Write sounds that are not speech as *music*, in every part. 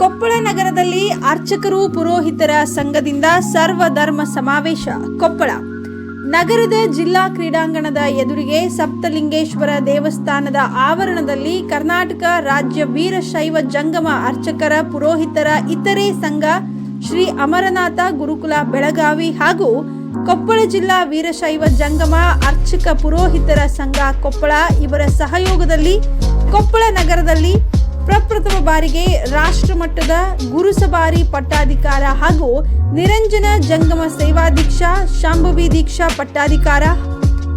ಕೊಪ್ಪಳ ನಗರದಲ್ಲಿ ಅರ್ಚಕರು ಪುರೋಹಿತರ ಸಂಘದಿಂದ ಸರ್ವಧರ್ಮ ಸಮಾವೇಶ, ಕೊಪ್ಪಳ. ನಗರದ ಜಿಲ್ಲಾ ಕ್ರೀಡಾಂಗಣದ ಎದುರಿಗೆ ಸಪ್ತಲಿಂಗೇಶ್ವರ ದೇವಸ್ಥಾನದ ಆವರಣದಲ್ಲಿ ಕರ್ನಾಟಕ ರಾಜ್ಯ ವೀರಶೈವ ಜಂಗಮ ಅರ್ಚಕರ, ಪುರೋಹಿತರ, ಇತರೆ ಸಂಘ, ಶ್ರೀ ಅಮರನಾಥ ಗುರುಕುಲ ಬೆಳಗಾವಿ ಹಾಗೂ ಕೊಪ್ಪಳ ಜಿಲ್ಲಾ ವೀರಶೈವ ಜಂಗಮ ಅರ್ಚಕ ಪುರೋಹಿತರ ಸಂಘ ಕೊಪ್ಪಳ. ಇವರ ಸಹಯೋಗದಲ್ಲಿ ಕೊಪ್ಪಳ ನಗರದಲ್ಲಿ ಪ್ರಪ್ರಥಮ ಬಾರಿಗೆ ರಾಷ್ಟ್ರಮಟ್ಟದ ಗುರುಸಬಾರಿ ಪಟ್ಟಾಧಿಕಾರ ಹಾಗೂ ನಿರಂಜನ ಜಂಗಮ ಸೇವಾ ದೀಕ್ಷಾ ಶಾಂಭವಿ ದೀಕ್ಷಾ ಪಟ್ಟಾಧಿಕಾರ.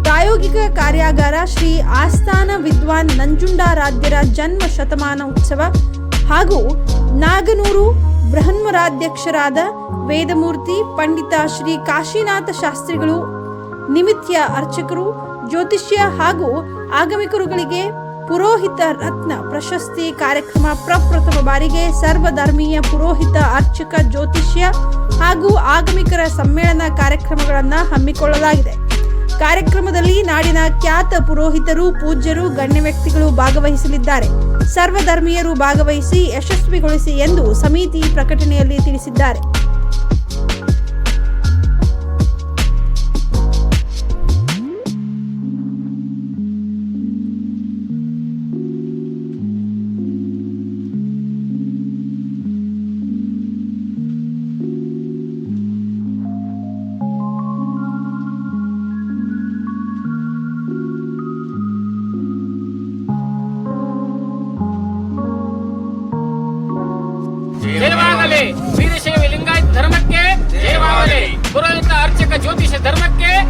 ಪ್ರಾಯೋಗಿಕ ಕಾರ್ಯಾಗಾರ ಶ್ರೀ ಆಸ್ಥಾನ ವಿದ್ವಾನ್ ನಂಜುಂಡಾರಾಧ್ಯರ ಜನ್ಮ ಶತಮಾನ ಉತ್ಸವ ಹಾಗೂ ನಾಗನೂರು ಬೃಹನ್ಮರಾಧ್ಯಕ್ಷರಾದ ವೇದಮೂರ್ತಿ ಪಂಡಿತ ಶ್ರೀ ಕಾಶಿನಾಥ ಶಾಸ್ತ್ರಿಗಳು ನಿಮಿತ್ಯ ಅರ್ಚಕರು, ಜ್ಯೋತಿಷ್ಯ ಹಾಗೂ ಆಗಮಿಕರುಗಳಿಗೆ ಪುರೋಹಿತ ರತ್ನ ಪ್ರಶಸ್ತಿ ಕಾರ್ಯಕ್ರಮ ಪ್ರಪ್ರಥಮ ಬಾರಿಗೆ ಸರ್ವಧರ್ಮೀಯ ಪುರೋಹಿತ ಅರ್ಚಕ ಜ್ಯೋತಿಷ್ಯ ಹಾಗೂ ಆಗಮಿಕರ ಸಮ್ಮೇಳನ ಕಾರ್ಯಕ್ರಮಗಳನ್ನು ಹಮ್ಮಿಕೊಳ್ಳಲಾಗಿದೆ. ಕಾರ್ಯಕ್ರಮದಲ್ಲಿ ನಾಡಿನ ಖ್ಯಾತ ಪುರೋಹಿತರು, ಪೂಜ್ಯರು, ಗಣ್ಯ ವ್ಯಕ್ತಿಗಳು ಭಾಗವಹಿಸಲಿದ್ದಾರೆ. ಸರ್ವಧರ್ಮೀಯರು ಭಾಗವಹಿಸಿ ಯಶಸ್ವಿಗೊಳಿಸಿ ಎಂದು ಸಮಿತಿ ಪ್ರಕಟಣೆಯಲ್ಲಿ ತಿಳಿಸಿದ್ದಾರೆ.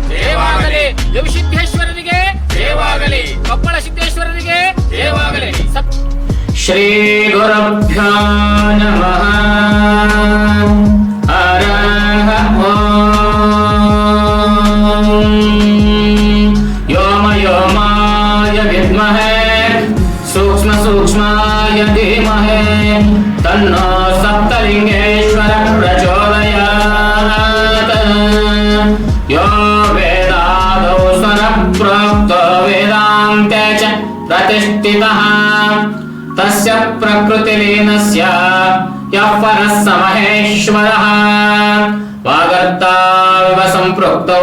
ಧರ್ಮಕ್ಕೆ ಜಯವಾಗಲಿ ಯವಿಸಿದ್ದೇಶ್ವರರಿಗೆ ಜಯವಾಗಲಿ ಕೊಪ್ಪಳ ಸಿದ್ದೇಶ್ವರರಿಗೆ ಜಯವಾಗಲಿ ಸತ್ श्रीगुरुभ्यो नमः हरः ॐ व्योमयोमाय विद्महे सूक्ष्मसूक्ष्माय धीमहे तन्नो वेदान्ते च प्रतिष्ठितः। तस्य प्रकृतिलीनस्य यः परः स महेश्वरः। वागर्ताविव सम्पृक्तौ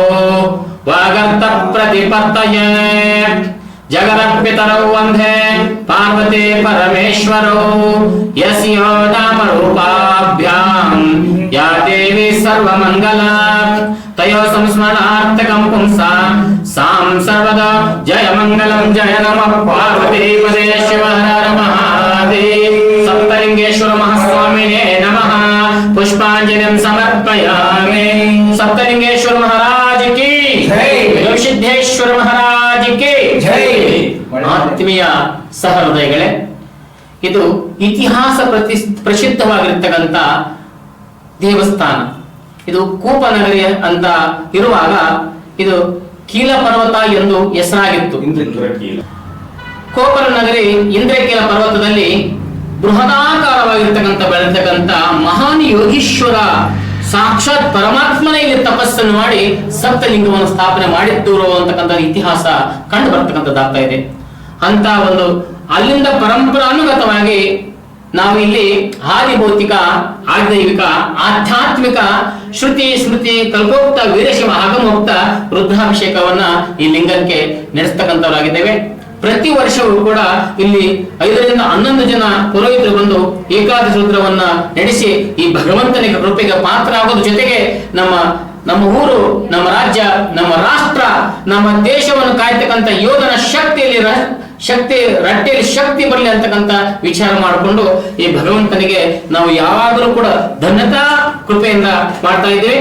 वागर्तप्रतिपत्तये जगदपितरौ वंदे पार्वती परमेश्वरौ। यस्यो नामरूपाभ्याम् या देवी सर्वमङ्गला। तयो संस्मरणार्थकं पुंसा ಸಾಂ ಜಯ ಮಂಗಲಂ ಜಯ ನಮ ಪಾರ್ವತಿ ಪದೇ ಶಿವ ಹರ ಮಹಾದೇವ ಸಪ್ತಲಿಂಗೇಶ್ವರ ಮಹಾಸ್ವಾಮಿನೇ ನಮಃ ಪುಷ್ಪಾಂಜಲಿಂ ಸಮರ್ಪಯಾಮಿ ಸಪ್ತಲಿಂಗೇಶ್ವರ ಮಹಾರಾಜ್ ಕಿ ಸಿದ್ದೇಶ್ವರ ಮಹಾರಾಜ್ ಕಿ ಆತ್ಮೀಯ ಸಹೃದಯಗಳೇ ಇದು ಇತಿಹಾಸ ಪ್ರತಿ ಪ್ರಸಿದ್ಧವಾಗಿರ್ತಕ್ಕಂಥ ದೇವಸ್ಥಾನ. ಇದು ಕೂಪನಗರಿ ಅಂತ ಇರುವಾಗ ಇದು ಕೀಲ ಪರ್ವತ ಎಂದು ಹೆಸರಾಗಿತ್ತು ಕೋಪರ ನಗರಿ ಇಂದ್ರಕೀಲ ಪರ್ವತದಲ್ಲಿ ಬೃಹದಾಕಾರವಾಗಿರ್ತಕ್ಕಂಥ ಬೆಳೆತಕ್ಕಂಥ ಮಹಾನ್ ಯೋಗೀಶ್ವರ ಸಾಕ್ಷಾತ್ ಪರಮಾತ್ಮನೇ ಇಲ್ಲಿ ತಪಸ್ಸನ್ನು ಮಾಡಿ ಸಪ್ತಲಿಂಗವನ್ನು ಸ್ಥಾಪನೆ ಮಾಡಿದ್ದರು ಅಂತಕ್ಕಂಥ ಇತಿಹಾಸ ಕಂಡು ಬರ್ತಕ್ಕಂಥದ್ದಾಗ್ತಾ ಇದೆ. ಅಂತ ಒಂದು ಅಲ್ಲಿಂದ ಪರಂಪರಾನುಗತವಾಗಿ ನಾವು ಇಲ್ಲಿ ಆದಿಭೌತಿಕ ಆದೈವಿಕ ಆಧ್ಯಾತ್ಮಿಕ ಶ್ರುತಿ, ಸ್ಮೃತಿ, ಕಲ್ಪೋಕ್ತ, ವೀರಶಿವ, ಆಗಮೋಕ್ತ, ರುದ್ರಾಭಿಷೇಕವನ್ನ ಈ ಲಿಂಗಕ್ಕೆ ನಡೆಸ್ತಕ್ಕಂಥವರಾಗಿದ್ದೇವೆ ಪ್ರತಿ ವರ್ಷವೂ ಕೂಡ ಇಲ್ಲಿ ಐದರಿಂದ ಹನ್ನೊಂದು ಜನ ಪುರೋಹಿತರು ಬಂದು ಏಕಾದಶಿ ರುದ್ರವನ್ನ ನಡೆಸಿ ಈ ಭಗವಂತನಿಗೆ ಕೃಪೆಗೆ ಪಾತ್ರ ಆಗೋದ್ರ ಜೊತೆಗೆ ನಮ್ಮ ನಮ್ಮ ಊರು, ನಮ್ಮ ರಾಜ್ಯ, ನಮ್ಮ ರಾಷ್ಟ್ರ, ನಮ್ಮ ದೇಶವನ್ನು ಕಾಯ್ತಕ್ಕಂಥ ಯೋಧನ ಶಕ್ತಿಯಲ್ಲಿ ಶಕ್ತಿ, ರಟ್ಟೆಯಲ್ಲಿ ಶಕ್ತಿ ಬರಲಿ ಅಂತಕ್ಕಂಥ ವಿಚಾರ ಮಾಡಿಕೊಂಡು ಈ ಭಗವಂತನಿಗೆ ನಾವು ಯಾವಾಗಲೂ ಕೂಡ ಧನ್ಯತಾ ಕೃಪೆಯಿಂದ ಮಾಡ್ತಾ ಇದ್ದೀವಿ.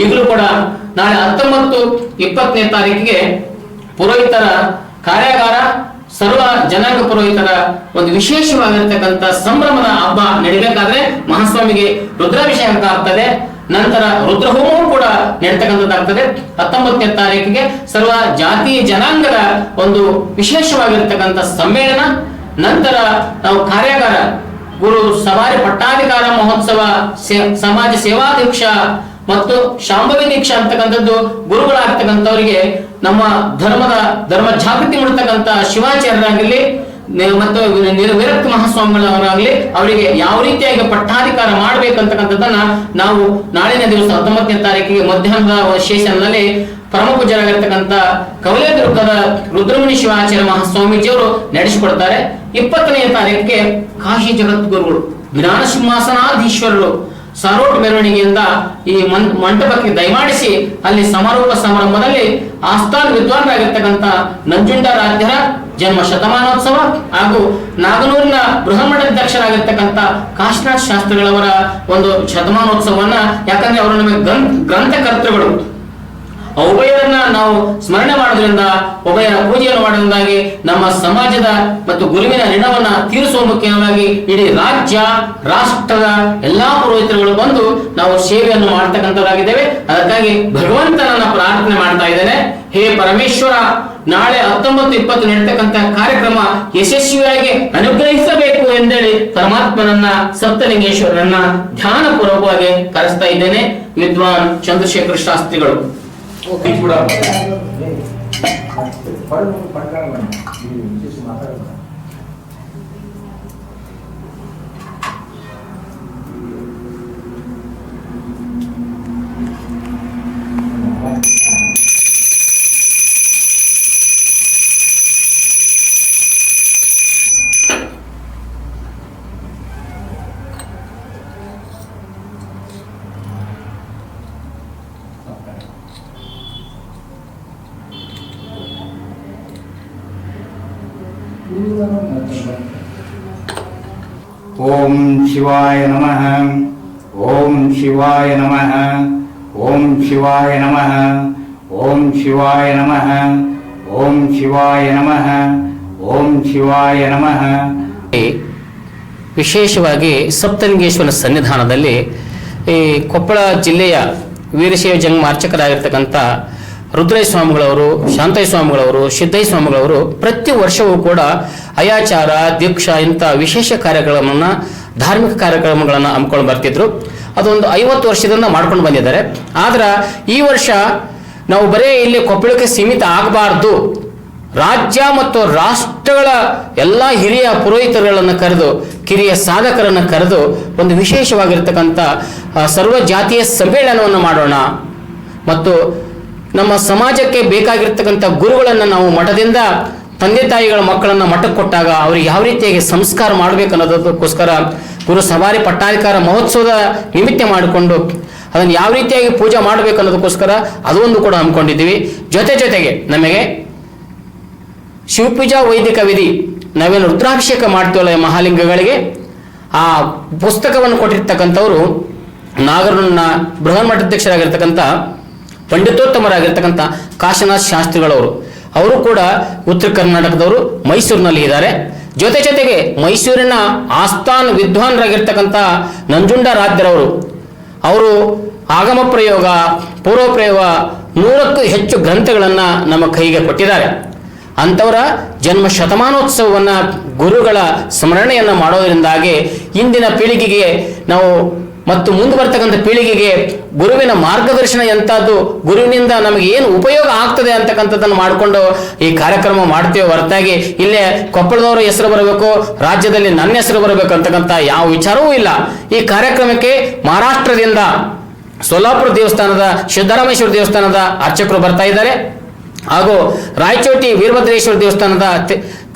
ಈಗಲೂ ಕೂಡ ನಾಳೆ ಹತ್ತೊಂಬತ್ತು ಇಪ್ಪತ್ತನೇ ತಾರೀಕಿಗೆ ಪುರೋಹಿತರ ಕಾರ್ಯಾಗಾರ, ಸರ್ವ ಜನಾಂಗ ಪುರೋಹಿತರ ಒಂದು ವಿಶೇಷವಾಗಿರ್ತಕ್ಕಂಥ ಸಂಭ್ರಮದ ಹಬ್ಬ ನಡಿಬೇಕಾದ್ರೆ ಮಹಾಸ್ವಾಮಿಗೆ ರುದ್ರಾಭಿಷೇಕ ಆಗ್ತದೆ. ನಂತರ ರುದ್ರಹೋಮವೂ ಕೂಡ ನಡೀತಕ್ಕಂಥದ್ದಾಗ್ತದೆ ಹತ್ತೊಂಬತ್ತನೇ ತಾರೀಕಿಗೆ ಸರ್ವ ಜಾತಿ ಜನಾಂಗದ ಒಂದು ವಿಶೇಷವಾಗಿರ್ತಕ್ಕಂಥ ಸಮ್ಮೇಳನ. ನಂತರ ನಾವು ಕಾರ್ಯಾಗಾರ, ಗುರು ಸವಾರಿ ಪಟ್ಟಾಧಿಕಾರ ಮಹೋತ್ಸವ ಸಮಾಜ ಸಮಾಜ ಸೇವಾಧ್ಯಕ್ಷ ಮತ್ತು ಶಾಂಭವಿ ದೀಕ್ಷಾ ಅಂತಕ್ಕಂಥದ್ದು ಗುರುಗಳಾಗ್ತಕ್ಕಂಥವರಿಗೆ ನಮ್ಮ ಧರ್ಮದ, ಧರ್ಮ ಜಾಗೃತಿ ಮಾಡತಕ್ಕಂಥ ಶಿವಾಚಾರ್ಯರಾಗಿರ್ಲಿ ಮತ್ತು ನಿರವಿರಕ್ತ ಮಹಾಸ್ವಾಮಿಗಳವರಾಗಲಿ ಅವರಿಗೆ ಯಾವ ರೀತಿಯಾಗಿ ಪಟ್ಟಾಧಿಕಾರ ಮಾಡ್ಬೇಕಂತಕ್ಕಂಥದ್ದನ್ನ ನಾವು ನಾಳಿನ ದಿವಸ ಹತ್ತೊಂಬತ್ತನೇ ತಾರೀಕಿಗೆ ಮಧ್ಯಾಹ್ನದ ಶೇಷನ್ನಲ್ಲಿ ಪರಮ ಪೂಜರಾಗಿರ್ತಕ್ಕಂಥ ಕವಲೆ ದುರ್ಗದ ರುದ್ರಮುನಿ ಶಿವಾಚಾರ್ಯ ಮಹಾಸ್ವಾಮೀಜಿಯವರು ನಡೆಸಿಕೊಡ್ತಾರೆ. ಇಪ್ಪತ್ತನೇ ತಾರೀಕಿಗೆ ಕಾಶಿ ಜಗದ್ಗುರುಗಳು ಜ್ಞಾನ ಸಿಂಹಾಸನಾಧೀಶ್ವರರು ಸರೋಟ್ ಮೆರವಣಿಗೆಯಿಂದ ಈ ಮಂಟಪಕ್ಕೆ ದಯಮಾಡಿಸಿ ಅಲ್ಲಿ ಸಮಾರೋಪ ಸಮಾರಂಭದಲ್ಲಿ ಆಸ್ಥಾನ್ ವಿದ್ವಾನರಾಗಿರ್ತಕ್ಕಂಥ ನಂಜುಂಡರಾಧ್ಯರ ಜನ್ಮ ಶತಮಾನೋತ್ಸವ ಹಾಗೂ ನಾಗನೂರಿನ ಬೃಹನ್ಮಠಾಧ್ಯಕ್ಷರಾಗಿರ್ತಕ್ಕಂಥ ಕಾಶ್ನಾಥ್ ಶಾಸ್ತ್ರಿಗಳವರ ಒಂದು ಶತಮಾನೋತ್ಸವವನ್ನ, ಯಾಕಂದ್ರೆ ಅವರು ನಮಗೆ ಗ್ರಂಥ, ಗ್ರಂಥಕರ್ತೃಗಳು. ಉಭಯರನ್ನ ನಾವು ಸ್ಮರಣೆ ಮಾಡೋದ್ರಿಂದ ಉಭಯರ ಪೂಜೆಯನ್ನು ಮಾಡೋದ್ರಿಂದಾಗಿ ನಮ್ಮ ಸಮಾಜದ ಮತ್ತು ಗುರುವಿನ ಋಣವನ್ನ ತೀರಿಸುವ ಮುಖ್ಯವಾಗಿ ಇಡೀ ರಾಜ್ಯ, ರಾಷ್ಟ್ರದ ಎಲ್ಲಾ ಪುರೋಹಿತರುಗಳು ಬಂದು ನಾವು ಸೇವೆಯನ್ನು ಮಾಡ್ತಕ್ಕಂಥವರಾಗಿದ್ದೇವೆ. ಅದಕ್ಕಾಗಿ ಭಗವಂತನನ್ನ ಪ್ರಾರ್ಥನೆ ಮಾಡ್ತಾ ಇದ್ದೇನೆ. ಹೇ ಪರಮೇಶ್ವರ ನಾಳೆ ಹತ್ತೊಂಬತ್ತು ಇಪ್ಪತ್ತು ನಡೀತಕ್ಕಂಥ ಕಾರ್ಯಕ್ರಮ ಯಶಸ್ವಿಯಾಗಿ ಅನುಗ್ರಹಿಸಬೇಕು ಎಂದೇಳಿ ಪರಮಾತ್ಮನನ್ನ ಸಪ್ತಲಿಂಗೇಶ್ವರನನ್ನ ಧ್ಯಾನ ಪೂರ್ವಕವಾಗಿ ಕರೆಸ್ತಾ ಇದ್ದೇನೆ ವಿದ್ವಾನ್ ಚಂದ್ರಶೇಖರ್ ಶಾಸ್ತ್ರಿಗಳು ಓಂ ಶಿವಾಯ ನಮಃ. ಓಂ ಶಿವಾಯ ನಮಃ. ಓಂ ಶಿವಾಯ ನಮಃ. ಓಂ ಶಿವಾಯ ನಮಃ. ಓಂ ಶಿವಾಯ ನಮಃ. ಓಂ ಶಿವಾಯ ನಮಃ. ವಿಶೇಷವಾಗಿ ಸಪ್ತಲಿಂಗೇಶ್ವರ ಸನ್ನಿಧಾನದಲ್ಲಿ ಈ ಕೊಪ್ಪಳ ಜಿಲ್ಲೆಯ ವೀರಶೈವ ಜಂಗ ರುದ್ರಯ್ಯ ಸ್ವಾಮಿಗಳವರು ಶಾಂತೈ ಸ್ವಾಮಿಗಳವರು ಸಿದ್ದೈ ಸ್ವಾಮಿಗಳವರು ಪ್ರತಿ ವರ್ಷವೂ ಕೂಡ ಅಯಾಚಾರ, ದೀಕ್ಷ ಇಂಥ ವಿಶೇಷ ಕಾರ್ಯಕ್ರಮವನ್ನು ಧಾರ್ಮಿಕ ಕಾರ್ಯಕ್ರಮಗಳನ್ನು ಹಮ್ಮಿಕೊಂಡು ಬರ್ತಿದ್ರು. ಅದೊಂದು ಐವತ್ತು ವರ್ಷದಿಂದ ಮಾಡ್ಕೊಂಡು ಬಂದಿದ್ದಾರೆ. ಆದ್ರೆ ಈ ವರ್ಷ ನಾವು ಬರೇ ಇಲ್ಲಿ ಕೊಪ್ಪಳಕ್ಕೆ ಸೀಮಿತ ಆಗಬಾರ್ದು. ರಾಜ್ಯ ಮತ್ತು ರಾಷ್ಟ್ರಗಳ ಎಲ್ಲ ಹಿರಿಯ ಪುರೋಹಿತರುಗಳನ್ನು ಕರೆದು, ಕಿರಿಯ ಸಾಧಕರನ್ನು ಕರೆದು ಒಂದು ವಿಶೇಷವಾಗಿರ್ತಕ್ಕಂಥ ಸರ್ವ ಜಾತಿಯ ಸಮ್ಮೇಳನವನ್ನು ಮಾಡೋಣ. ಮತ್ತು ನಮ್ಮ ಸಮಾಜಕ್ಕೆ ಬೇಕಾಗಿರ್ತಕ್ಕಂಥ ಗುರುಗಳನ್ನು ನಾವು ಮಠದಿಂದ ತಂದೆ ತಾಯಿಗಳ ಮಕ್ಕಳನ್ನು ಮಠಕ್ಕೆ ಕೊಟ್ಟಾಗ ಅವ್ರಿಗೆ ಯಾವ ರೀತಿಯಾಗಿ ಸಂಸ್ಕಾರ ಮಾಡಬೇಕು ಅನ್ನೋದಕ್ಕೋಸ್ಕರ ಗುರು ಸವಾರಿ ಪಟ್ಟಾಧಿಕಾರ ಮಹೋತ್ಸವದ ನಿಮಿತ್ತ ಮಾಡಿಕೊಂಡು ಅದನ್ನು ಯಾವ ರೀತಿಯಾಗಿ ಪೂಜೆ ಮಾಡಬೇಕು ಅನ್ನೋದಕ್ಕೋಸ್ಕರ ಅದೊಂದು ಕೂಡ ಹಮ್ಮಿಕೊಂಡಿದ್ದೀವಿ. ಜೊತೆ ಜೊತೆಗೆ ನಮಗೆ ಶಿವಪೂಜಾ ವೈದಿಕ ವಿಧಿ ನಾವೇನು ರುದ್ರಾಭಿಷೇಕ ಮಾಡ್ತೀವಲ್ಲ ಮಹಾಲಿಂಗಗಳಿಗೆ, ಆ ಪುಸ್ತಕವನ್ನು ಕೊಟ್ಟಿರ್ತಕ್ಕಂಥವ್ರು ನಾಗರನ್ನ ಬೃಹನ್ಮಠಾಧ್ಯಕ್ಷರಾಗಿರ್ತಕ್ಕಂಥ ಪಂಡಿತೋತ್ತಮರಾಗಿರ್ತಕ್ಕಂಥ ಕಾಶಿನಾಥ್ ಶಾಸ್ತ್ರಿಗಳವರು. ಅವರು ಕೂಡ ಉತ್ತರ ಕರ್ನಾಟಕದವರು, ಮೈಸೂರಿನಲ್ಲಿ ಇದ್ದಾರೆ. ಜೊತೆ ಜೊತೆಗೆ ಮೈಸೂರಿನ ಆಸ್ಥಾನ್ ವಿದ್ವಾನ್ರಾಗಿರ್ತಕ್ಕಂಥ ನಂಜುಂಡರಾಧ್ಯರವರು ಅವರು ಆಗಮ ಪ್ರಯೋಗ, ಪೂರ್ವ ಪ್ರಯೋಗ ನೂರಕ್ಕೂ ಹೆಚ್ಚು ಗ್ರಂಥಗಳನ್ನು ನಮ್ಮ ಕೈಗೆ ಕೊಟ್ಟಿದ್ದಾರೆ. ಅಂಥವರ ಜನ್ಮ ಶತಮಾನೋತ್ಸವವನ್ನು ಗುರುಗಳ ಸ್ಮರಣೆಯನ್ನು ಮಾಡೋದರಿಂದಾಗಿ ಇಂದಿನ ಪೀಳಿಗೆಗೆ ನಾವು ಮತ್ತು ಮುಂದೆ ಬರ್ತಕ್ಕಂಥ ಪೀಳಿಗೆಗೆ ಗುರುವಿನ ಮಾರ್ಗದರ್ಶನ ಎಂಥದ್ದು ಗುರುವಿನಿಂದ ನಮಗೆ ಏನು ಉಪಯೋಗ ಆಗ್ತದೆ ಅಂತಕ್ಕಂಥದ್ದನ್ನು ಮಾಡಿಕೊಂಡು ಈ ಕಾರ್ಯಕ್ರಮ ಮಾಡ್ತೇವೆ ಹೊರತಾಗಿ. ಇಲ್ಲೇ ಕೊಪ್ಪಳದವರ ಹೆಸರು ಬರಬೇಕು, ರಾಜ್ಯದಲ್ಲಿ ನನ್ನ ಹೆಸರು ಬರಬೇಕು ಅಂತಕ್ಕಂಥ ಯಾವ ವಿಚಾರವೂ ಇಲ್ಲ. ಈ ಕಾರ್ಯಕ್ರಮಕ್ಕೆ ಮಹಾರಾಷ್ಟ್ರದಿಂದ ಸೋಲಾಪುರ ದೇವಸ್ಥಾನದ, ಸಿದ್ದರಾಮೇಶ್ವರ ದೇವಸ್ಥಾನದ ಅರ್ಚಕರು ಬರ್ತಾ ಇದ್ದಾರೆ. ಹಾಗೂ ರಾಯಚೋಟಿ ವೀರಭದ್ರೇಶ್ವರ ದೇವಸ್ಥಾನದ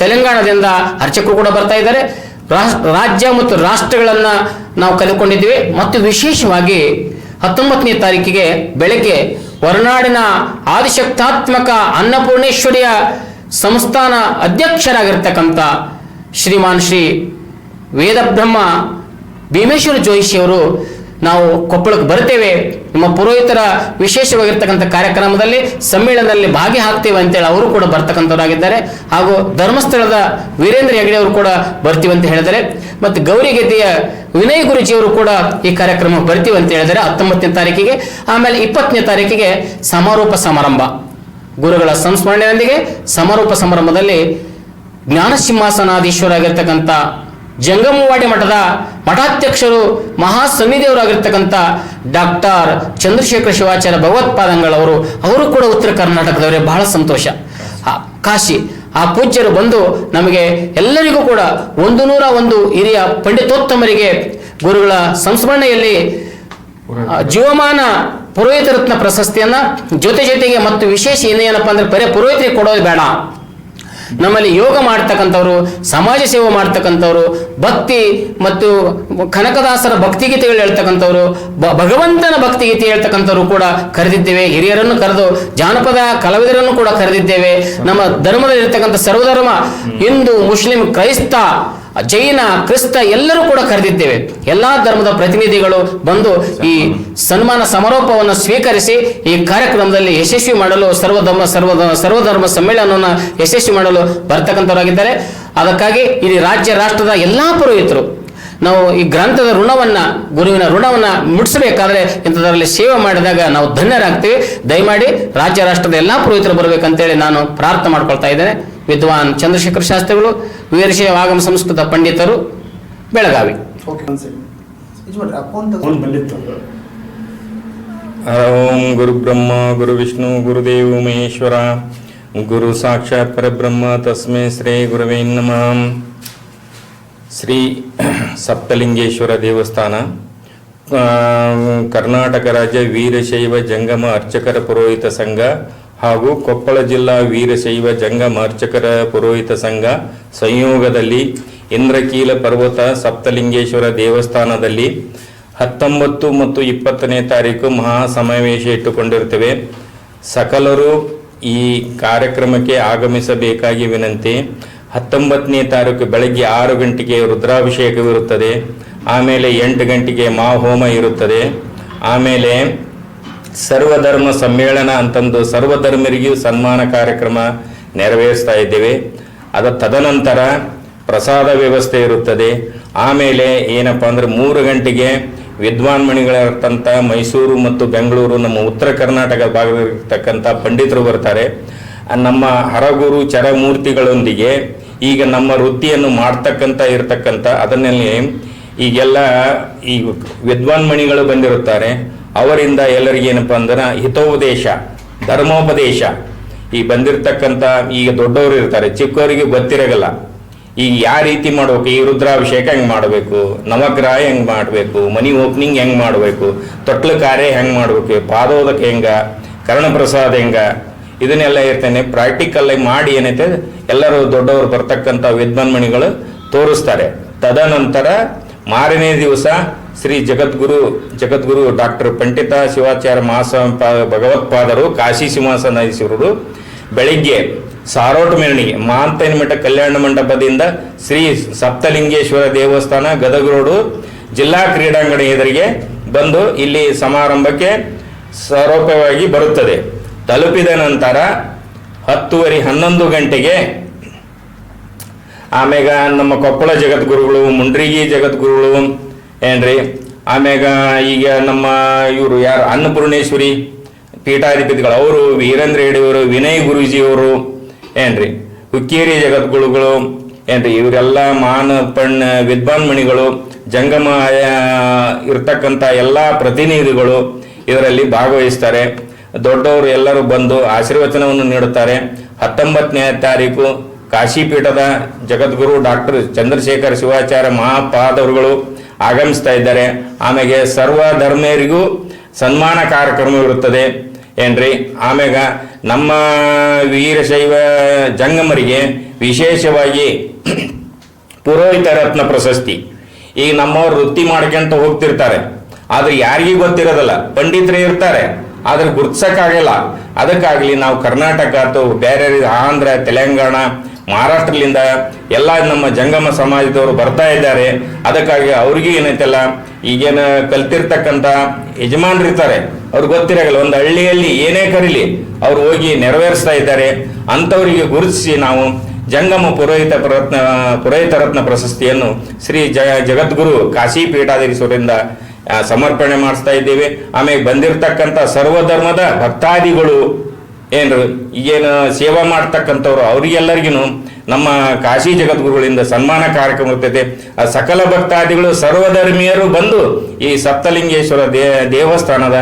ತೆಲಂಗಾಣದಿಂದ ಅರ್ಚಕರು ಕೂಡ ಬರ್ತಾ ಇದ್ದಾರೆ. ರಾಜ್ಯ ಮತ್ತು ರಾಷ್ಟ್ರಗಳನ್ನ ನಾವು ಕಲಿಕೊಂಡಿದ್ದೀವಿ. ಮತ್ತು ವಿಶೇಷವಾಗಿ ಹತ್ತೊಂಬತ್ತನೇ ತಾರೀಕಿಗೆ ಬೆಳಗ್ಗೆ ಹೊರನಾಡಿನ ಆದಿಶಕ್ತಾತ್ಮಕ ಅನ್ನಪೂರ್ಣೇಶ್ವರಿಯ ಸಂಸ್ಥಾನ ಅಧ್ಯಕ್ಷರಾಗಿರ್ತಕ್ಕಂಥ ಶ್ರೀಮಾನ್ ಶ್ರೀ ವೇದಬ್ರಹ್ಮ ಭೀಮೇಶ್ವರ ಜೋಯಿಷಿಯವರು ನಾವು ಕೊಪ್ಪಳಕ್ಕೆ ಬರ್ತೇವೆ. ನಿಮ್ಮ ಪುರೋಹಿತರ ವಿಶೇಷವಾಗಿರ್ತಕ್ಕಂಥ ಕಾರ್ಯಕ್ರಮದಲ್ಲಿ, ಸಮ್ಮೇಳನದಲ್ಲಿ ಭಾಗಿ ಹಾಕ್ತೇವೆ ಅಂತೇಳಿ ಅವರು ಕೂಡ ಬರ್ತಕ್ಕಂಥವರಾಗಿದ್ದಾರೆ. ಹಾಗೂ ಧರ್ಮಸ್ಥಳದ ವೀರೇಂದ್ರ ಹೆಗಡೆ ಅವರು ಕೂಡ ಬರ್ತೀವಿ ಅಂತ ಹೇಳಿದ್ದಾರೆ. ಮತ್ತು ಗೌರಿಗೆದ್ದೆಯ ವಿನಯ್ ಗುರುಜಿಯವರು ಕೂಡ ಈ ಕಾರ್ಯಕ್ರಮ ಬರ್ತೀವಿ ಅಂತ ಹೇಳಿದರೆ ಹತ್ತೊಂಬತ್ತನೇ ತಾರೀಕಿಗೆ. ಆಮೇಲೆ ಇಪ್ಪತ್ತನೇ ತಾರೀಕಿಗೆ ಸಮಾರೋಪ ಸಮಾರಂಭ. ಗುರುಗಳ ಸಂಸ್ಮರಣೆಯೊಂದಿಗೆ ಸಮಾರೋಪ ಸಮಾರಂಭದಲ್ಲಿ ಜ್ಞಾನ ಸಿಂಹಾಸನಾಧೀಶ್ವರಾಗಿರ್ತಕ್ಕಂಥ ಜಂಗಮವಾಡಿ ಮಠದ ಮಠಾಧ್ಯಕ್ಷರು ಮಹಾ ಸನ್ನಿಧಿಯವರಾಗಿರ್ತಕ್ಕಂಥ ಡಾಕ್ಟರ್ ಚಂದ್ರಶೇಖರ ಶಿವಾಚಾರ್ಯ ಭಗವತ್ಪಾದಂಗಳವರು ಅವರು ಕೂಡ ಉತ್ತರ ಕರ್ನಾಟಕದವರೇ. ಬಹಳ ಸಂತೋಷ. ಕಾಶಿ. ಆ ಪೂಜ್ಯರು ಬಂದು ನಮಗೆ ಎಲ್ಲರಿಗೂ ಕೂಡ ಒಂದು ನೂರ ಒಂದು ಹಿರಿಯ ಪಂಡಿತೋತ್ತಮರಿಗೆ ಗುರುಗಳ ಸಂಸ್ಮರಣೆಯಲ್ಲಿ ಜೀವಮಾನ ಪುರೋಹಿತ ರತ್ನ ಪ್ರಶಸ್ತಿಯನ್ನ ಜೊತೆ ಜೊತೆಗೆ ಮತ್ತು ವಿಶೇಷ ಏನೇನಪ್ಪ ಅಂದ್ರೆ ಬರೇ ಪುರೋಹಿತರಿಗೆ ಕೊಡೋದು ಬೇಡ. ನಮ್ಮಲ್ಲಿ ಯೋಗ ಮಾಡ್ತಕ್ಕಂಥವ್ರು, ಸಮಾಜ ಸೇವೆ ಮಾಡ್ತಕ್ಕಂಥವ್ರು, ಭಕ್ತಿ ಮತ್ತು ಕನಕದಾಸರ ಭಕ್ತಿಗೀತೆಗಳು ಹೇಳ್ತಕ್ಕಂಥವ್ರು ಭಗವಂತನ ಭಕ್ತಿಗೀತೆ ಹೇಳ್ತಕ್ಕಂಥವ್ರು ಕೂಡ ಕರೆದಿದ್ದೇವೆ. ಹಿರಿಯರನ್ನು ಕರೆದು, ಜಾನಪದ ಕಲಾವಿದರನ್ನು ಕೂಡ ಕರೆದಿದ್ದೇವೆ. ನಮ್ಮ ಧರ್ಮದಲ್ಲಿ ಇರ್ತಕ್ಕಂಥ ಸರ್ವಧರ್ಮ ಹಿಂದೂ, ಮುಸ್ಲಿಂ, ಕ್ರೈಸ್ತ ಜೈನ, ಕ್ರಿಸ್ತ ಎಲ್ಲರೂ ಕೂಡ ಕರೆದಿದ್ದೇವೆ. ಎಲ್ಲಾ ಧರ್ಮದ ಪ್ರತಿನಿಧಿಗಳು ಬಂದು ಈ ಸನ್ಮಾನ ಸಮಾರೋಪವನ್ನು ಸ್ವೀಕರಿಸಿ ಈ ಕಾರ್ಯಕ್ರಮದಲ್ಲಿ ಯಶಸ್ವಿ ಮಾಡಲು ಸರ್ವಧರ್ಮ ಸರ್ವ ಸರ್ವಧರ್ಮ ಸಮ್ಮೇಳನವನ್ನು ಯಶಸ್ವಿ ಮಾಡಲು ಬರ್ತಕ್ಕಂಥವರಾಗಿದ್ದಾರೆ. ಅದಕ್ಕಾಗಿ ಇಲ್ಲಿ ರಾಜ್ಯ, ರಾಷ್ಟ್ರದ ಎಲ್ಲಾ ಪುರೋಹಿತರು, ನಾವು ಈ ಗ್ರಂಥದ ಋಣವನ್ನ, ಗುರುವಿನ ಋಣವನ್ನ ಮುಟ್ಟಿಸಬೇಕಾದ್ರೆ ಇಂಥದ್ರಲ್ಲಿ ಸೇವೆ ಮಾಡಿದಾಗ ನಾವು ಧನ್ಯರಾಗ್ತೀವಿ. ದಯಮಾಡಿ ರಾಜ್ಯ, ರಾಷ್ಟ್ರದ ಎಲ್ಲಾ ಪುರೋಹಿತರು ಬರಬೇಕಂತೇಳಿ ನಾನು ಪ್ರಾರ್ಥನೆ ಮಾಡ್ಕೊಳ್ತಾ ಇದ್ದೇನೆ. ವಿದ್ವಾನ್ ಚಂದ್ರಶೇಖರ ಶಾಸ್ತ್ರಿಗಳು ವೀರಶೈವ ಆಗಮ ಸಂಸ್ಕೃತ ಪಂಡಿತರು ಬೆಳಗಾವಿ. ಓಂ ಗುರು ಬ್ರಹ್ಮ ಗುರು ವಿಷ್ಣು ಗುರುದೇವ ಮಹೇಶ್ವರ. ಗುರು ಸಾಕ್ಷಾತ್ ಪರಬ್ರಹ್ಮ ತಸ್ಮೈ ಶ್ರೀ ಗುರುವೇ ನಮಃ. ಶ್ರೀ ಸಪ್ತಲಿಂಗೇಶ್ವರ ದೇವಸ್ಥಾನ. ಕರ್ನಾಟಕ ರಾಜ್ಯ ವೀರಶೈವ ಜಂಗಮ ಅರ್ಚಕರ ಪುರೋಹಿತ ಸಂಘ. ಹಾಗೂ ಕೊಪ್ಪಳ ಜಿಲ್ಲಾ ವೀರಶೈವ ಜಂಗಮಾರ್ಚಕರ ಪುರೋಹಿತ ಸಂಘ ಸಂಯೋಗದಲ್ಲಿ ಇಂದ್ರಕೀಲ ಪರ್ವತ ಸಪ್ತಲಿಂಗೇಶ್ವರ ದೇವಸ್ಥಾನದಲ್ಲಿ ಹತ್ತೊಂಬತ್ತು ಮತ್ತು ಇಪ್ಪತ್ತನೇ ತಾರೀಕು ಮಹಾ ಸಮಾವೇಶ ಇಟ್ಟುಕೊಂಡಿರುತ್ತೇವೆ. ಸಕಲರು ಈ ಕಾರ್ಯಕ್ರಮಕ್ಕೆ ಆಗಮಿಸಬೇಕಾಗಿ ವಿನಂತಿ. ಹತ್ತೊಂಬತ್ತನೇ ತಾರೀಕು ಬೆಳಗ್ಗೆ ಆರು ಗಂಟೆಗೆ ರುದ್ರಾಭಿಷೇಕವಿರುತ್ತದೆ. ಆಮೇಲೆ ಎಂಟು ಗಂಟೆಗೆ ಮಾಹೋಮ ಇರುತ್ತದೆ. ಆಮೇಲೆ ಸರ್ವಧರ್ಮ ಸಮ್ಮೇಳನ ಅಂತಂದು ಸರ್ವಧರ್ಮರಿಗೂ ಸನ್ಮಾನ ಕಾರ್ಯಕ್ರಮ ನೆರವೇರಿಸ್ತಾ ಇದ್ದೇವೆ. ಅದ ತದನಂತರ ಪ್ರಸಾದ ವ್ಯವಸ್ಥೆ ಇರುತ್ತದೆ. ಆಮೇಲೆ ಏನಪ್ಪ ಅಂದ್ರೆ ಮೂರು ಗಂಟೆಗೆ ವಿದ್ವಾನ್ ಮಣಿಗಳಿರ್ತಂಥ ಮೈಸೂರು ಮತ್ತು ಬೆಂಗಳೂರು ನಮ್ಮ ಉತ್ತರ ಕರ್ನಾಟಕ ಭಾಗದಲ್ಲಿರ್ತಕ್ಕಂಥ ಪಂಡಿತರು ಬರ್ತಾರೆ. ನಮ್ಮ ಹರಗುರು ಚರಮೂರ್ತಿಗಳೊಂದಿಗೆ ಈಗ ನಮ್ಮ ವೃತ್ತಿಯನ್ನು ಮಾಡ್ತಕ್ಕಂಥ ಇರತಕ್ಕಂಥ ಅದನ್ನಲ್ಲಿ ಈಗೆಲ್ಲ ಈ ವಿದ್ವಾನ್ ಮಣಿಗಳು ಬಂದಿರುತ್ತಾರೆ. ಅವರಿಂದ ಎಲ್ಲರಿಗೆ ಏನಪ್ಪ ಅಂದ್ರೆ ಹಿತೋಪದೇಶ, ಧರ್ಮೋಪದೇಶ. ಈ ಬಂದಿರತಕ್ಕಂಥ ಈಗ ದೊಡ್ಡವರು ಇರ್ತಾರೆ, ಚಿಕ್ಕವರಿಗೆ ಗೊತ್ತಿರಗಲ್ಲ. ಈಗ ಯಾವ ರೀತಿ ಮಾಡ್ಬೇಕು? ಈ ರುದ್ರಾಭಿಷೇಕ ಹೆಂಗೆ ಮಾಡಬೇಕು? ನವಗ್ರಹ ಹೆಂಗ್ ಮಾಡಬೇಕು? ಮನಿ ಓಪನಿಂಗ್ ಹೆಂಗ್ ಮಾಡಬೇಕು? ತೊಟ್ಲು ಕಾರ್ಯ ಹೆಂಗ್ ಮಾಡಬೇಕು? ಪಾದೋದಕ ಹೆಂಗ? ಕರ್ಣಪ್ರಸಾದ ಹೆಂಗ? ಇದನ್ನೆಲ್ಲ ಇರ್ತೇನೆ ಪ್ರಾಕ್ಟಿಕಲ್ ಆಗಿ ಮಾಡಿ ಏನೈತೆ? ಎಲ್ಲರೂ ದೊಡ್ಡವರು ಬರ್ತಕ್ಕಂಥ ವಿದ್ವಾನ್ಮಣಿಗಳು ತೋರಿಸ್ತಾರೆ. ತದನಂತರ ಮಾರನೇ ದಿವಸ ಶ್ರೀ ಜಗದ್ಗುರು ಜಗದ್ಗುರು ಡಾಕ್ಟರ್ ಪಂಡಿತ ಶಿವಾಚಾರ್ಯ ಮಹಾಸ ಭಗವತ್ಪಾದರು, ಕಾಶಿ ಸಿಂಹಾಸನಾಧೀಶ್ವರರು ಬೆಳಿಗ್ಗೆ ಸಾರೋಟ ಮೆರವಣಿಗೆ ಮಾಂತೈನ ಮಠ ಕಲ್ಯಾಣ ಮಂಟಪದಿಂದ ಶ್ರೀ ಸಪ್ತಲಿಂಗೇಶ್ವರ ದೇವಸ್ಥಾನ, ಗದಗರೋಡು ಜಿಲ್ಲಾ ಕ್ರೀಡಾಂಗಣ ಎದುರಿಗೆ ಬಂದು ಇಲ್ಲಿ ಸಮಾರಂಭಕ್ಕೆ ಸ್ವರೂಪವಾಗಿ ಬರುತ್ತದೆ. ತಲುಪಿದ ನಂತರ ಹತ್ತುವರೆ ಹನ್ನೊಂದು ಗಂಟೆಗೆ ಆಮೇಗ ನಮ್ಮ ಕೊಪ್ಪಳ ಜಗದ್ಗುರುಗಳು, ಮುಂಡ್ರಿಗಿ ಜಗದ್ಗುರುಗಳು ಏನ್ರಿ? ಆಮ್ಯಾಗ ಈಗ ನಮ್ಮ ಇವರು ಯಾರು ಅನ್ನಪೂರ್ಣೇಶ್ವರಿ ಪೀಠಾಧಿಪತಿಗಳು, ಅವರು ವೀರೇಂದ್ರ ಹೆಗಡೆಯವರು, ವಿನಯ್ ಗುರೂಜಿಯವರು, ಏನ್ರಿ? ಹುಕ್ಕೇರಿ ಜಗದ್ಗುರುಗಳು, ಏನ್ರಿ? ಇವರೆಲ್ಲ ಮಾನ, ಪಣ್ಣ ವಿದ್ವಾನ್ ಮಣಿಗಳು ಜಂಗಮ ಇರ್ತಕ್ಕಂಥ ಎಲ್ಲ ಪ್ರತಿನಿಧಿಗಳು ಇದರಲ್ಲಿ ಭಾಗವಹಿಸ್ತಾರೆ. ದೊಡ್ಡವರು ಎಲ್ಲರೂ ಬಂದು ಆಶೀರ್ವಚನವನ್ನು ನೀಡುತ್ತಾರೆ. ಹತ್ತೊಂಬತ್ತನೇ ತಾರೀಕು ಕಾಶಿಪೀಠದ ಜಗದ್ಗುರು ಡಾಕ್ಟರ್ ಚಂದ್ರಶೇಖರ್ ಶಿವಾಚಾರ್ಯ ಮಹಾಪಾದರುಗಳು ಆಗಮಿಸ್ತಾ ಇದ್ದಾರೆ. ಆಮೇಲೆ ಸರ್ವ ಧರ್ಮೀಯರಿಗೂ ಸನ್ಮಾನ ಕಾರ್ಯಕ್ರಮ ಇರುತ್ತದೆ ಏನ್ರಿ? ಆಮ್ಯಾಗ ನಮ್ಮ ವೀರಶೈವ ಜಂಗಮರಿಗೆ ವಿಶೇಷವಾಗಿ *clears throat* ಪುರೋಹಿತ ರತ್ನ ಪ್ರಶಸ್ತಿ. ಈಗ ನಮ್ಮವ್ರು ವೃತ್ತಿ ಮಾಡ್ಕೊಂತ ಹೋಗ್ತಿರ್ತಾರೆ. ಆದ್ರೆ ಯಾರಿಗೂ ಗೊತ್ತಿರೋದಿಲ್ಲ. ಪಂಡಿತರೇ ಇರ್ತಾರೆ. ಆದ್ರೆ ಗುರ್ತಿಸಕ್ಕಾಗಲ್ಲ. ಅದಕ್ಕಾಗ್ಲಿ ನಾವು ಕರ್ನಾಟಕ ಅಥವಾ ಬೇರೆ ಆಂಧ್ರ, ತೆಲಂಗಾಣ ಮಹಾರಾಷ್ಟ್ರದಿಂದ ಎಲ್ಲ ನಮ್ಮ ಜಂಗಮ ಸಮಾಜದವರು ಬರ್ತಾ ಇದ್ದಾರೆ. ಅದಕ್ಕಾಗಿ ಅವ್ರಿಗೆ ಏನೈತಲ್ಲ, ಈಗೇನು ಕಲ್ತಿರ್ತಕ್ಕಂಥ ಯಜಮಾನ್ರು ಇರ್ತಾರೆ. ಅವ್ರಿಗೆ ಗೊತ್ತಿರಲ್ಲ ಒಂದು ಹಳ್ಳಿಯಲ್ಲಿ ಏನೇ ಕರೀಲಿ, ಅವ್ರು ಹೋಗಿ ನೆರವೇರಿಸ್ತಾ ಇದ್ದಾರೆ. ಅಂಥವರಿಗೆ ಗುರುತಿಸಿ ನಾವು ಜಂಗಮ ಪುರೋಹಿತ ಪ್ರರತ್ನ ಪುರೋಹಿತ ರತ್ನ ಪ್ರಶಸ್ತಿಯನ್ನು ಶ್ರೀ ಜ, ಜಗದ್ಗುರು ಕಾಶಿ ಪೀಠಾಧೀಶ್ವರಿಂದ ಸಮರ್ಪಣೆ ಮಾಡಿಸ್ತಾ ಇದ್ದೇವೆ. ಆಮೇಲೆ ಬಂದಿರತಕ್ಕಂಥ ಸರ್ವಧರ್ಮದ ಭಕ್ತಾದಿಗಳು ಏನ್ರು ಈಗೇನು ಸೇವಾ ಮಾಡ್ತಕ್ಕಂಥವ್ರು ಅವರಿಗೆಲ್ಲರಿಗೂ ನಮ್ಮ ಕಾಶಿ ಜಗದ್ಗುರುಗಳಿಂದ ಸನ್ಮಾನ ಕಾರ್ಯಕ್ರಮ ಇರ್ತೈತೆ. ಆ ಸಕಲ ಭಕ್ತಾದಿಗಳು ಸರ್ವಧರ್ಮೀಯರು ಬಂದು ಈ ಸಪ್ತಲಿಂಗೇಶ್ವರ ದೇ, ದೇವಸ್ಥಾನದ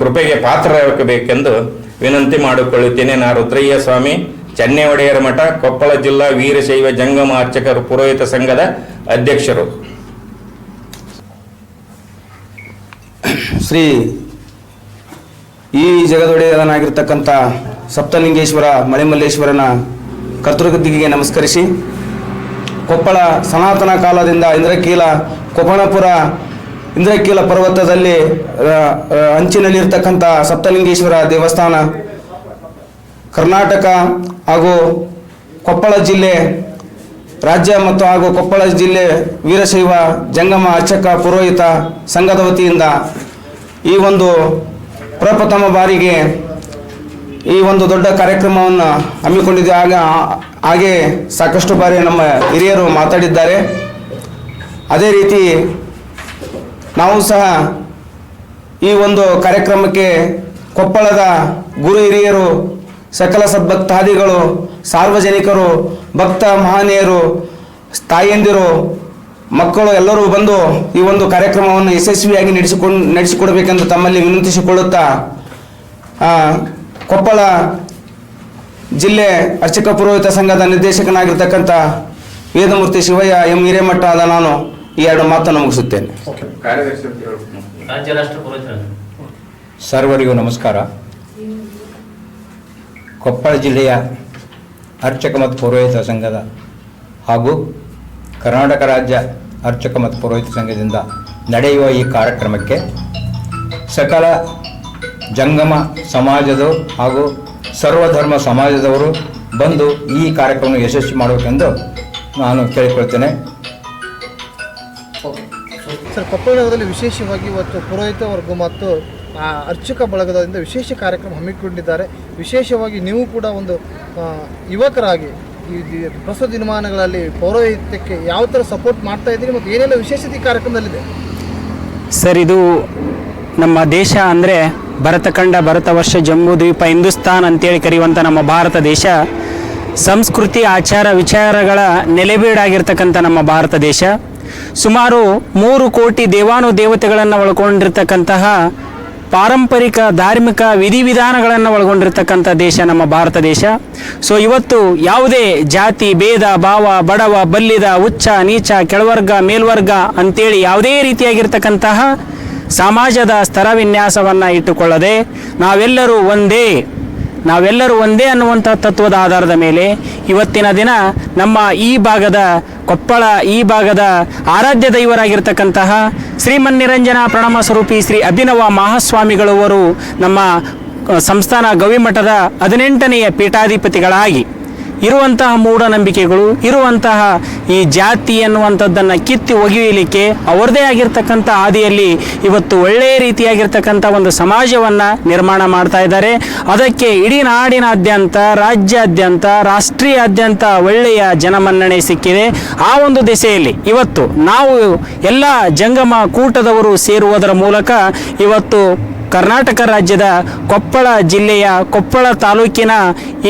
ಕೃಪೆಗೆ ಪಾತ್ರರಾಗಬೇಕೆಂದು ವಿನಂತಿ ಮಾಡಿಕೊಳ್ಳುತ್ತೇನೆ. ನಾ ರುದ್ರಯ್ಯ ಸ್ವಾಮಿ ಚೆನ್ನೈ ಒಡೆಯರ ಮಠ, ಕೊಪ್ಪಳ ಜಿಲ್ಲಾ ವೀರಶೈವ ಜಂಗಮ ಅರ್ಚಕರು ಪುರೋಹಿತ ಸಂಘದ ಅಧ್ಯಕ್ಷರು. ಶ್ರೀ ಈ ಜಗದೊಡೆಯನಾಗಿರ್ತಕ್ಕಂಥ ಸಪ್ತಲಿಂಗೇಶ್ವರ ಮಳೆಮಲ್ಲೇಶ್ವರನ ಕರ್ತೃಗದ್ದಿಗೆ ನಮಸ್ಕರಿಸಿ, ಕೊಪ್ಪಳ ಸನಾತನ ಕಾಲದಿಂದ ಇಂದ್ರಕೀಲ ಕೊಪ್ಪಣಪುರ ಇಂದ್ರಕೀಲ ಪರ್ವತದಲ್ಲಿ ಅಂಚಿನಲ್ಲಿರ್ತಕ್ಕಂಥ ಸಪ್ತಲಿಂಗೇಶ್ವರ ದೇವಸ್ಥಾನ, ಕರ್ನಾಟಕ ಹಾಗೂ ಕೊಪ್ಪಳ ಜಿಲ್ಲೆ, ರಾಜ್ಯ ಮತ್ತು ಹಾಗೂ ಕೊಪ್ಪಳ ಜಿಲ್ಲೆ ವೀರಶೈವ ಜಂಗಮ ಅರ್ಚಕ ಪುರೋಹಿತ ಸಂಘದ ವತಿಯಿಂದ ಈ ಒಂದು ಪ್ರಪ್ರಥಮ ಬಾರಿಗೆ ಈ ಒಂದು ದೊಡ್ಡ ಕಾರ್ಯಕ್ರಮವನ್ನು ಹಮ್ಮಿಕೊಂಡಿದ್ದೆ ಆಗ ಹಾಗೆ ಸಾಕಷ್ಟು ಬಾರಿ ನಮ್ಮ ಹಿರಿಯರು ಮಾತಾಡಿದ್ದಾರೆ. ಅದೇ ರೀತಿ ನಾವು ಸಹ ಈ ಒಂದು ಕಾರ್ಯಕ್ರಮಕ್ಕೆ ಕೊಪ್ಪಳದ ಗುರು ಹಿರಿಯರು, ಸಕಲ ಸದ್ಭಕ್ತಾದಿಗಳು ಸಾರ್ವಜನಿಕರು, ಭಕ್ತ ಮಹನೀಯರು ತಾಯಂದಿರು ಮಕ್ಕಳು ಎಲ್ಲರೂ ಬಂದು ಈ ಒಂದು ಕಾರ್ಯಕ್ರಮವನ್ನು ಯಶಸ್ವಿಯಾಗಿ ನಡೆಸಿಕೊಂಡು ನಡೆಸಿಕೊಡಬೇಕೆಂದು ತಮ್ಮಲ್ಲಿ ವಿನಂತಿಸಿಕೊಳ್ಳುತ್ತಾ ಆ, ಕೊಪ್ಪಳ ಜಿಲ್ಲೆ ಅರ್ಚಕ ಪುರೋಹಿತ ಸಂಘದ ನಿರ್ದೇಶಕನಾಗಿರ್ತಕ್ಕಂಥ ವೇದಮೂರ್ತಿ ಶಿವಯ್ಯ ಎಂ ಹಿರೇಮಠ ಆದ ನಾನು ಈ ಎರಡು ಮಾತನ್ನು ಮುಗಿಸುತ್ತೇನೆ. ರಾಜ್ಯ ರಾಷ್ಟ್ರ ಪುರೋಹಿತರ ಸರ್ವರಿಗೂ ನಮಸ್ಕಾರ. ಕೊಪ್ಪಳ ಜಿಲ್ಲೆಯ ಅರ್ಚಕ ಮತ್ತು ಪುರೋಹಿತ ಸಂಘದ ಹಾಗೂ ಕರ್ನಾಟಕ ರಾಜ್ಯ ಅರ್ಚಕ ಮತ್ತು ಪುರೋಹಿತ ಸಂಘದಿಂದ ನಡೆಯುವ ಈ ಕಾರ್ಯಕ್ರಮಕ್ಕೆ ಸಕಲ ಜಂಗಮ ಸಮಾಜದ ಹಾಗೂ ಸರ್ವಧರ್ಮ ಸಮಾಜದವರು ಬಂದು ಈ ಕಾರ್ಯಕ್ರಮ ಯಶಸ್ವಿ ಮಾಡಬೇಕೆಂದು ನಾನು ಕೇಳಿಕೊಳ್ತೇನೆ. ಸರ್ ಕೊಪ್ಪಳ ನಗರದಲ್ಲಿ ವಿಶೇಷವಾಗಿ ಇವತ್ತು ಪುರೋಹಿತ ವರ್ಗ ಮತ್ತು ಆ, ಅರ್ಚಕ ಬಳಗದಿಂದ ವಿಶೇಷ ಕಾರ್ಯಕ್ರಮ ಹಮ್ಮಿಕೊಂಡಿದ್ದಾರೆ. ವಿಶೇಷವಾಗಿ ನೀವು ಕೂಡ ಒಂದು ಯುವಕರಾಗಿ ಈ ಪ್ರಸ್ತುತ ದಿನಮಾನಗಳಲ್ಲಿ ಪೌರೋಹಿತ್ಯಕ್ಕೆ ಯಾವ ಥರ ಸಪೋರ್ಟ್ ಮಾಡ್ತಾ ಇದ್ದೀರಿ ಮತ್ತು ಏನೆಲ್ಲ ವಿಶೇಷತೆ ಕಾರ್ಯಕ್ರಮದಲ್ಲಿದೆ? ಸರ್, ಇದು ನಮ್ಮ ದೇಶ ಅಂದರೆ ಭರತಖಂಡ ಭರತ ವರ್ಷ, ಜಮ್ಮು ದ್ವೀಪ, ಹಿಂದೂಸ್ತಾನ್ ಅಂತೇಳಿ ಕರೆಯುವಂಥ ನಮ್ಮ ಭಾರತ ದೇಶ. ಸಂಸ್ಕೃತಿ, ಆಚಾರ ವಿಚಾರಗಳ ನೆಲೆಬೀಡಾಗಿರ್ತಕ್ಕಂಥ ನಮ್ಮ ಭಾರತ ದೇಶ. ಸುಮಾರು ಮೂರು ಕೋಟಿ ದೇವಾನು ದೇವತೆಗಳನ್ನು ಒಳಗೊಂಡಿರ್ತಕ್ಕಂತಹ ಪಾರಂಪರಿಕ, ಧಾರ್ಮಿಕ ವಿಧಿವಿಧಾನಗಳನ್ನು ಒಳಗೊಂಡಿರ್ತಕ್ಕಂಥ ದೇಶ ನಮ್ಮ ಭಾರತ ದೇಶ. ಸೊ ಇವತ್ತು ಯಾವುದೇ ಜಾತಿ, ಭೇದ, ಭಾವ, ಬಡವ, ಬಲ್ಲಿದ ಉಚ್ಚ ನೀಚ, ಕೆಳವರ್ಗ, ಮೇಲ್ವರ್ಗ ಅಂತೇಳಿ ಯಾವುದೇ ರೀತಿಯಾಗಿರ್ತಕ್ಕಂತಹ ಸಮಾಜದ ಸ್ತರ ವಿನ್ಯಾಸವನ್ನು ಇಟ್ಟುಕೊಳ್ಳದೆ ನಾವೆಲ್ಲರೂ ಒಂದೇ ನಾವೆಲ್ಲರೂ ಒಂದೇ ಅನ್ನುವಂಥ ತತ್ವದ ಆಧಾರದ ಮೇಲೆ ಇವತ್ತಿನ ದಿನ ನಮ್ಮ ಈ ಭಾಗದ ಕೊಪ್ಪಳ, ಈ ಭಾಗದ ಆರಾಧ್ಯ ದೈವರಾಗಿರ್ತಕ್ಕಂತಹ ಶ್ರೀಮನ್ನಿರಂಜನ ಪ್ರಣಮ ಸ್ವರೂಪಿ ಶ್ರೀ ಅಭಿನವ ಮಹಾಸ್ವಾಮಿಗಳವರು ನಮ್ಮ ಸಂಸ್ಥಾನ ಗವಿಮಠದ ಹದಿನೆಂಟನೆಯ ಪೀಠಾಧಿಪತಿಗಳಾಗಿ ಇರುವಂತಹ ಮೂಢನಂಬಿಕೆಗಳು, ಇರುವಂತಹ ಈ ಜಾತಿ ಎನ್ನುವಂಥದ್ದನ್ನು ಕಿತ್ತಿ ಒಗೆಯಲಿಕ್ಕೆ ಅವರದೇ ಆಗಿರ್ತಕ್ಕಂಥ ಹಾದಿಯಲ್ಲಿ ಇವತ್ತು ಒಳ್ಳೆಯ ರೀತಿಯಾಗಿರ್ತಕ್ಕಂಥ ಒಂದು ಸಮಾಜವನ್ನು ನಿರ್ಮಾಣ ಮಾಡ್ತಾ ಇದ್ದಾರೆ. ಅದಕ್ಕೆ ಇಡೀ ನಾಡಿನಾದ್ಯಂತ, ರಾಜ್ಯಾದ್ಯಂತ, ರಾಷ್ಟ್ರೀಯಾದ್ಯಂತ ಒಳ್ಳೆಯ ಜನಮನ್ನಣೆ ಸಿಕ್ಕಿದೆ. ಆ ಒಂದು ದಿಸೆಯಲ್ಲಿ ಇವತ್ತು ನಾವು ಎಲ್ಲ ಜಂಗಮ ಕೂಟದವರು ಸೇರುವುದರ ಮೂಲಕ ಇವತ್ತು ಕರ್ನಾಟಕ ರಾಜ್ಯದ ಕೊಪ್ಪಳ ಜಿಲ್ಲೆಯ ಕೊಪ್ಪಳ ತಾಲೂಕಿನ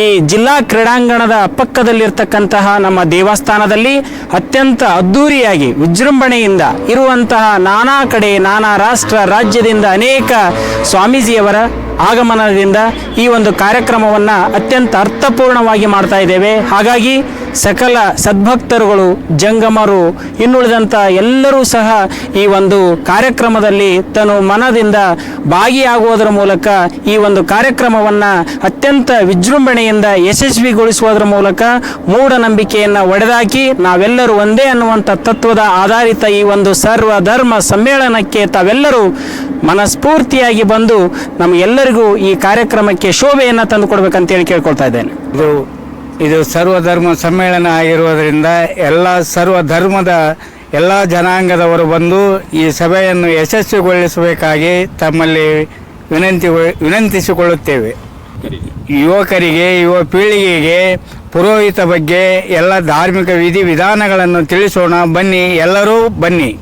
ಈ ಜಿಲ್ಲಾ ಕ್ರೀಡಾಂಗಣದ ಪಕ್ಕದಲ್ಲಿರ್ತಕ್ಕಂತಹ ನಮ್ಮ ದೇವಸ್ಥಾನದಲ್ಲಿ ಅತ್ಯಂತ ಅದ್ಧೂರಿಯಾಗಿ ವಿಜೃಂಭಣೆಯಿಂದ ಇರುವಂತಹ ನಾನಾ ಕಡೆ, ನಾನಾ ರಾಷ್ಟ್ರ ರಾಜ್ಯದಿಂದ ಅನೇಕ ಸ್ವಾಮೀಜಿಯವರ ಆಗಮನದಿಂದ ಈ ಒಂದು ಕಾರ್ಯಕ್ರಮವನ್ನು ಅತ್ಯಂತ ಅರ್ಥಪೂರ್ಣವಾಗಿ ಮಾಡ್ತಾ ಇದ್ದೇವೆ. ಹಾಗಾಗಿ ಸಕಲ ಸದ್ಭಕ್ತರುಗಳು, ಜಂಗಮರು ಇನ್ನುಳಿದಂಥ ಎಲ್ಲರೂ ಸಹ ಈ ಒಂದು ಕಾರ್ಯಕ್ರಮದಲ್ಲಿ ತನು ಮನದಿಂದ ಭಾಗಿಯಾಗುವುದರ ಮೂಲಕ ಈ ಒಂದು ಕಾರ್ಯಕ್ರಮವನ್ನು ಅತ್ಯಂತ ವಿಜೃಂಭಣೆಯಿಂದ ಯಶಸ್ವಿಗೊಳಿಸುವುದರ ಮೂಲಕ ಮೂಢನಂಬಿಕೆಯನ್ನು ಒಡೆದಾಕಿ ನಾವೆಲ್ಲರೂ ಒಂದೇ ಅನ್ನುವಂಥ ತತ್ವದ ಆಧಾರಿತ ಈ ಒಂದು ಸರ್ವ ಧರ್ಮ ಸಮ್ಮೇಳನಕ್ಕೆ ತಾವೆಲ್ಲರೂ ಮನಸ್ಫೂರ್ತಿಯಾಗಿ ಬಂದು ನಮಗೆಲ್ಲರಿಗೂ ಈ ಕಾರ್ಯಕ್ರಮಕ್ಕೆ ಶೋಭೆಯನ್ನು ತಂದುಕೊಡ್ಬೇಕಂತೇಳಿ ಕೇಳ್ಕೊಳ್ತಾ ಇದ್ದೇನೆ. ಇದು ಇದು ಸರ್ವಧರ್ಮ ಸಮ್ಮೇಳನ ಆಗಿರುವುದರಿಂದ ಎಲ್ಲ ಸರ್ವಧರ್ಮದ ಎಲ್ಲ ಜನಾಂಗದವರು ಬಂದು ಈ ಸಭೆಯನ್ನು ಯಶಸ್ವಿಗೊಳಿಸಬೇಕಾಗಿ ತಮ್ಮಲ್ಲಿ ವಿನಂತಿ ವಿನಂತಿಸಿಕೊಳ್ಳುತ್ತೇವೆ. ಯುವಕರಿಗೆ, ಯುವ ಪೀಳಿಗೆಗೆ, ಪುರೋಹಿತ ಬಗ್ಗೆ ಎಲ್ಲ ಧಾರ್ಮಿಕ ವಿಧಿ ವಿಧಾನಗಳನ್ನು ತಿಳಿಸೋಣ. ಬನ್ನಿ, ಎಲ್ಲರೂ ಬನ್ನಿ.